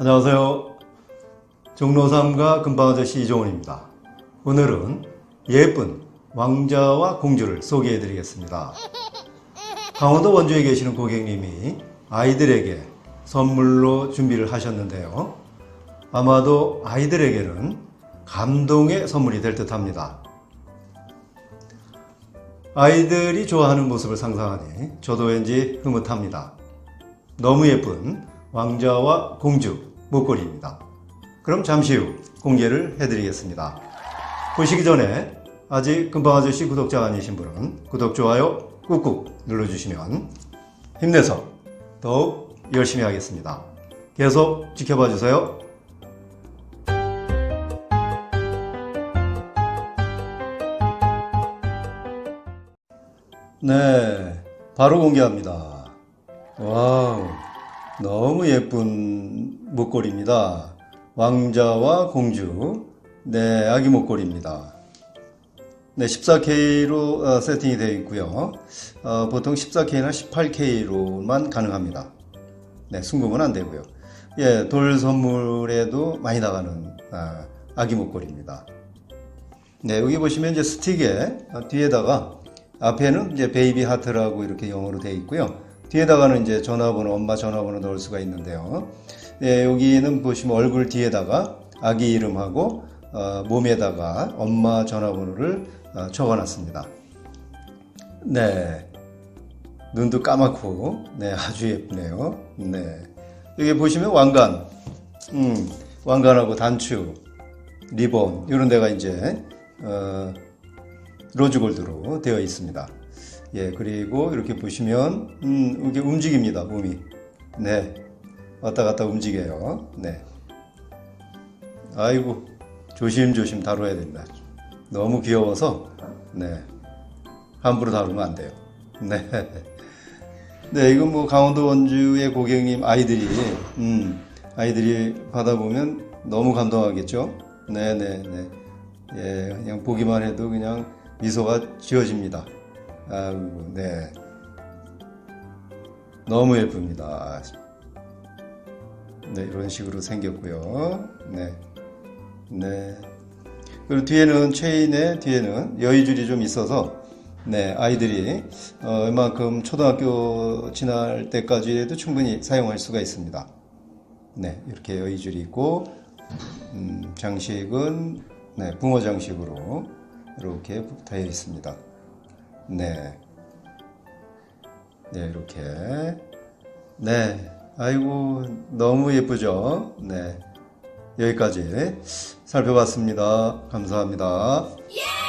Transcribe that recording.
안녕하세요. 종로삼가 금방아저씨 이종훈입니다. 오늘은 예쁜 왕자와 공주를 소개해 드리겠습니다. 강원도 원주에 계시는 고객님이 아이들에게 선물로 준비를 하셨는데요. 아마도 아이들에게는 감동의 선물이 될 듯 합니다. 아이들이 좋아하는 모습을 상상하니 저도 왠지 흐뭇합니다. 너무 예쁜 왕자와 공주 목걸이입니다. 그럼 잠시 후 공개를 해드리겠습니다. 보시기 전에 아직 금방 아저씨 구독자가 아니신 분은 구독, 좋아요 꾹꾹 눌러주시면 힘내서 더욱 열심히 하겠습니다. 계속 지켜봐 주세요. 네, 바로 공개합니다. 와우, 너무 예쁜 목걸이입니다. 왕자와 공주, 네, 아기 목걸이입니다. 네, 14K로 어, 세팅이 되어 있고요. 어, 보통 14K나 18K로만 가능합니다. 네, 순금은 안 되고요. 예, 돌 선물에도 많이 나가는 아, 아기 목걸이입니다. 네, 여기 보시면 이제 스틱에 어, 뒤에다가 앞에는 이제 베이비 하트라고 이렇게 영어로 되어 있고요. 뒤에다가는 이제 전화번호, 엄마 전화번호 넣을 수가 있는데요. 네, 여기는 보시면 얼굴 뒤에다가 아기 이름하고 어, 몸에다가 엄마 전화번호를 어, 적어놨습니다. 네, 눈도 까맣고, 네, 아주 예쁘네요. 네, 여기 보시면 왕관, 음, 왕관하고 단추, 리본 이런 데가 이제 어, 로즈골드로 되어 있습니다. 예, 그리고 이렇게 보시면 음, 이게 움직입니다. 몸이. 네. 왔다 갔다 움직여요. 네. 아이고. 조심조심 다뤄야 된다. 너무 귀여워서 네. 함부로 다루면 안 돼요. 네. 네, 이건 뭐 강원도 원주의 고객님 아이들이 음, 아이들이 받아보면 너무 감동하겠죠? 네, 네, 네. 예, 그냥 보기만 해도 그냥 미소가 지어집니다. 아이고, 네. 너무 예쁩니다. 네, 이런 식으로 생겼고요. 네. 네. 그리고 뒤에는 체인의 뒤에는 여의줄이 좀 있어서 네, 아이들이 어, 웬만큼 초등학교 지날 때까지 해도 충분히 사용할 수가 있습니다. 네, 이렇게 여의줄이 있고 음, 장식은 네, 붕어 장식으로 이렇게 되어 있습니다. 네. 네, 이렇게. 네. 아이고, 너무 예쁘죠? 네. 여기까지 살펴봤습니다. 감사합니다. 예!